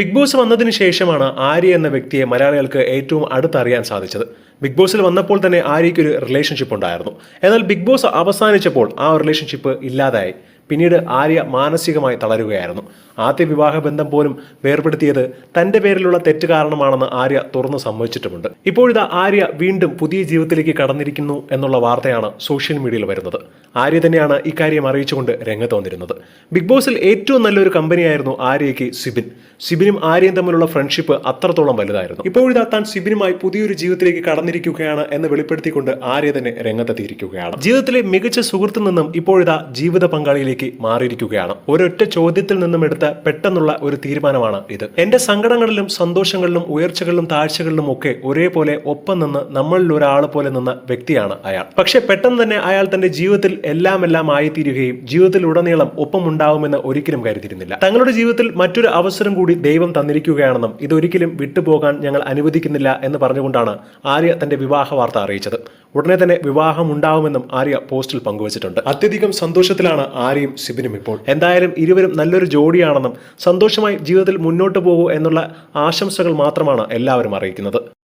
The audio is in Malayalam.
ബിഗ് ബോസ് വന്നതിന് ശേഷമാണ് ആര്യ എന്ന വ്യക്തിയെ മലയാളികൾക്ക് ഏറ്റവും അടുത്തറിയാൻ സാധിച്ചത്. ബിഗ് ബോസിൽ വന്നപ്പോൾ തന്നെ ആര്യയ്ക്ക് ഒരു റിലേഷൻഷിപ്പ് ഉണ്ടായിരുന്നു. എന്നാൽ ബിഗ് ബോസ് അവസാനിച്ചപ്പോൾ ആ റിലേഷൻഷിപ്പ് ഇല്ലാതായി. പിന്നീട് ആര്യ മാനസികമായി തളരുകയായിരുന്നു. ആദ്യ വിവാഹ ബന്ധം പോലും വേർപെടുത്തിയത് തന്റെ പേരിലുള്ള തെറ്റ് കാരണമാണെന്ന് ആര്യ തുറന്നു സമ്മതിച്ചിട്ടുമുണ്ട്. ഇപ്പോഴിതാ ആര്യ വീണ്ടും പുതിയ ജീവിതത്തിലേക്ക് കടന്നിരിക്കുന്നു എന്നുള്ള വാർത്തയാണ് സോഷ്യൽ മീഡിയയിൽ വരുന്നത്. ആര്യ തന്നെയാണ് ഇക്കാര്യം അറിയിച്ചുകൊണ്ട് രംഗത്ത് വന്നിരുന്നത്. ബിഗ് ബോസിൽ ഏറ്റവും നല്ലൊരു കമ്പനിയായിരുന്നു ആര്യയ്ക്ക് സിബിൻ. സിബിനും ആര്യയും തമ്മിലുള്ള ഫ്രണ്ട്ഷിപ്പ് അത്രത്തോളം വലുതായിരുന്നു. ഇപ്പോഴിതാ താൻ സിബിനുമായി പുതിയൊരു ജീവിതത്തിലേക്ക് കടന്നിരിക്കുകയാണ് എന്ന് വെളിപ്പെടുത്തിക്കൊണ്ട് ആര്യ തന്നെ രംഗത്തെത്തിയിരിക്കുകയാണ്. ജീവിതത്തിലെ മികച്ച സുഹൃത്തിൽ നിന്നും ഇപ്പോഴിതാ ജീവിത പങ്കാളിയിലേക്ക് മാറിയിരിക്കുകയാണ്. ഒരൊറ്റ ചോദ്യത്തിൽ നിന്നും എടുത്ത പെട്ടെന്നുള്ള ഒരു തീരുമാനമാണ് ഇത്. എന്റെ സങ്കടങ്ങളിലും സന്തോഷങ്ങളിലും ഉയർച്ചകളിലും താഴ്ചകളിലും ഒക്കെ ഒരേപോലെ ഒപ്പം നിന്ന് നമ്മളിൽ ഒരാൾ പോലെ നിന്ന വ്യക്തിയാണ് അയാൾ. പക്ഷെ പെട്ടെന്ന് തന്നെ അയാൾ തന്റെ ജീവിതത്തിൽ എല്ലാം എല്ലാം ആയിത്തീരുകയും ജീവിതത്തിൽ ഉടനീളം ഒപ്പം ഉണ്ടാവുമെന്ന് ഒരിക്കലും കരുതിയിരുന്നില്ല. തങ്ങളുടെ ജീവിതത്തിൽ മറ്റൊരു അവസരം കൂടി ദൈവം തന്നിരിക്കുകയാണെന്നും ഇതൊരിക്കലും വിട്ടുപോകാൻ ഞങ്ങൾ അനുവദിക്കുന്നില്ല എന്ന് പറഞ്ഞുകൊണ്ടാണ് ആര്യ തന്റെ വിവാഹ വാർത്ത അറിയിച്ചത്. ഉടനെ തന്നെ വിവാഹം ഉണ്ടാവുമെന്നും ആര്യ പോസ്റ്റിൽ പങ്കുവച്ചിട്ടുണ്ട്. അത്യധികം സന്തോഷത്തിലാണ് ആര്യയും സിബിനും ഇപ്പോൾ. എന്തായാലും ഇരുവരും നല്ലൊരു ജോഡിയാണെന്നും സന്തോഷമായി ജീവിതത്തിൽ മുന്നോട്ട് പോകൂ എന്നുള്ള ആശംസകൾ മാത്രമാണ് എല്ലാവരും അറിയിക്കുന്നത്.